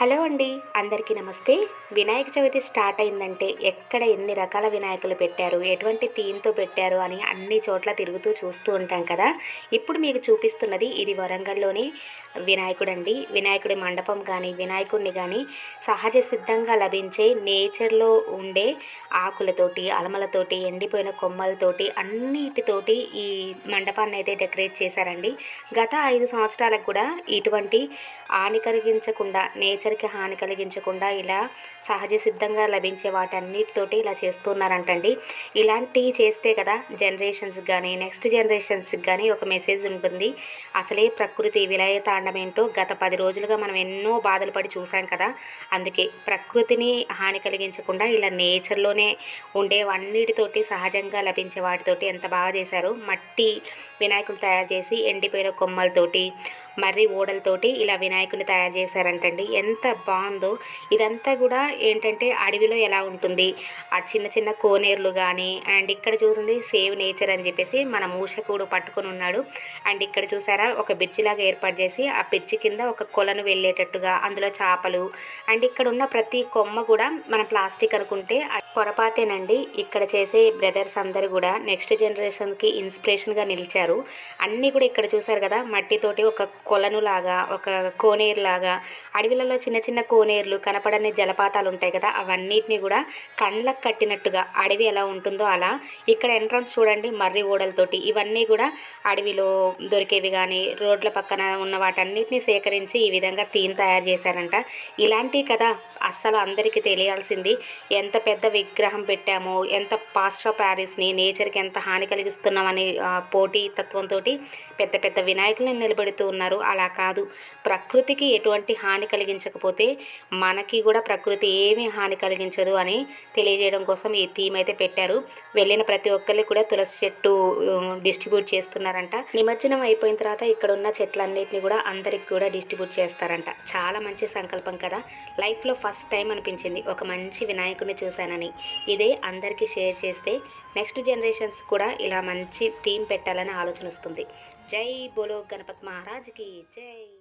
Hello అండి అందరికీ నమస్తే. వినాయక చవితి స్టార్ట్ అయిందంటే ఎక్కడ ఎన్ని రకాల వినాయకులు పెట్టారు ఎటువంటి థీమ్తో పెట్టారు అని అన్ని చోట్ల తిరుగుతూ చూస్తూ ఉంటాం కదా. ఇప్పుడు మీకు చూపిస్తున్నది ఇది వరంగల్లోని వినాయకుడు అండి వినాయకుడి మండపం కానీ వినాయకుడిని కానీ సహజ సిద్ధంగా లభించే నేచర్లో ఉండే ఆకులతోటి అలమలతోటి ఎండిపోయిన కొమ్మలతోటి అన్నిటితోటి ఈ మండపాన్ని అయితే డెకరేట్ చేశారండి. గత ఐదు సంవత్సరాలకు కూడా ఇటువంటి హాని కలిగించకుండా నేచర్కి హాని కలిగించకుండా ఇలా సహజ సిద్ధంగా లభించే వాటన్నిటితోటి ఇలా చేస్తున్నారంటండి. ఇలాంటివి చేస్తే కదా జనరేషన్స్కి కానీ నెక్స్ట్ జనరేషన్స్కి కానీ ఒక మెసేజ్ ఉంటుంది. అసలే ప్రకృతి విలయ తాండమేంటో ఏంటో గత పది రోజులుగా మనం ఎన్నో బాధలు పడి చూసాం కదా. అందుకే ప్రకృతిని హాని కలిగించకుండా ఇలా నేచర్లోనే ఉండే అన్నిటితోటి సహజంగా లభించే వాటితోటి ఎంత బాగా చేశారు మట్టి వినాయకులు తయారు చేసి ఎండిపోయిన కొమ్మలతోటి మర్రి ఓడలతోటి ఇలా వినాయకుని తయారు చేశారంటండి. ఎంత ఎంత బాగుందో ఇదంతా కూడా ఏంటంటే అడవిలో ఎలా ఉంటుంది. ఆ చిన్న చిన్న కోనేరులు కానీ అండ్ ఇక్కడ చూసింది సేవ్ నేచర్ అని చెప్పేసి మన మూషకుడు పట్టుకొని ఉన్నాడు. అండ్ ఇక్కడ చూసారా ఒక బ్రిడ్జి లాగా ఏర్పాటు చేసి ఆ బ్రిడ్జి కింద ఒక కొలను వెళ్ళేటట్టుగా అందులో చేపలు అండ్ ఇక్కడ ఉన్న ప్రతి కొమ్మ కూడా మనం ప్లాస్టిక్ అనుకుంటే పొరపాటేనండి. ఇక్కడ చేసే బ్రదర్స్ అందరూ కూడా నెక్స్ట్ జనరేషన్కి ఇన్స్పిరేషన్గా నిలిచారు. అన్నీ కూడా ఇక్కడ చూసారు కదా మట్టితోటి ఒక కొలను లాగా ఒక కోనేరు లాగా అడవిలలో చిన్న చిన్న కోనేరులు కనపడని జలపాతాలు ఉంటాయి కదా అవన్నిటిని కూడా కళ్ళకు కట్టినట్టుగా అడవి ఎలా ఉంటుందో అలా. ఇక్కడ ఎంట్రన్స్ చూడండి మర్రి ఓడలతోటి. ఇవన్నీ కూడా అడవిలో దొరికేవి కానీ రోడ్ల పక్కన ఉన్న వాటన్నిటిని సేకరించి ఈ విధంగా థీమ్ తయారు చేశారంట. ఇలాంటివి కదా అస్సలు అందరికీ తెలియాల్సింది ఎంత పెద్ద విగ్రహం పెట్టామో ఎంత పాస్ట్ ఆఫ్ ప్యారిస్ని నేచర్కి ఎంత హాని కలిగిస్తున్నామని పోటీ తత్వంతో పెద్ద పెద్ద వినాయకులను నిలబెడుతూ ఉన్నారు. అలా కాదు ప్రకృతికి ఎటువంటి హాని కలిగించకపోతే మనకి కూడా ప్రకృతి ఏమీ హాని కలిగించదు అని తెలియజేయడం కోసం ఈ థీమ్ అయితే పెట్టారు. వెళ్ళిన ప్రతి ఒక్కరికి కూడా తులసి చెట్టు డిస్ట్రిబ్యూట్ చేస్తున్నారంట. నిమజ్జనం అయిపోయిన తర్వాత ఇక్కడ ఉన్న చెట్లన్నిటిని కూడా అందరికి కూడా డిస్ట్రిబ్యూట్ చేస్తారంట. చాలా మంచి సంకల్పం కదా. లైఫ్లో ఫస్ట్ టైం అనిపించింది. ఒక మంచి వినాయకుడిని చూశానని. ఇదే అందరికీ షేర్ చేస్తే నెక్స్ట్ జనరేషన్స్ కూడా ఇలా మంచి థీమ్ పెట్టాలని ఆలోచన వస్తుంది. జై బోలో గణపతి మహారాజ్కి. జై!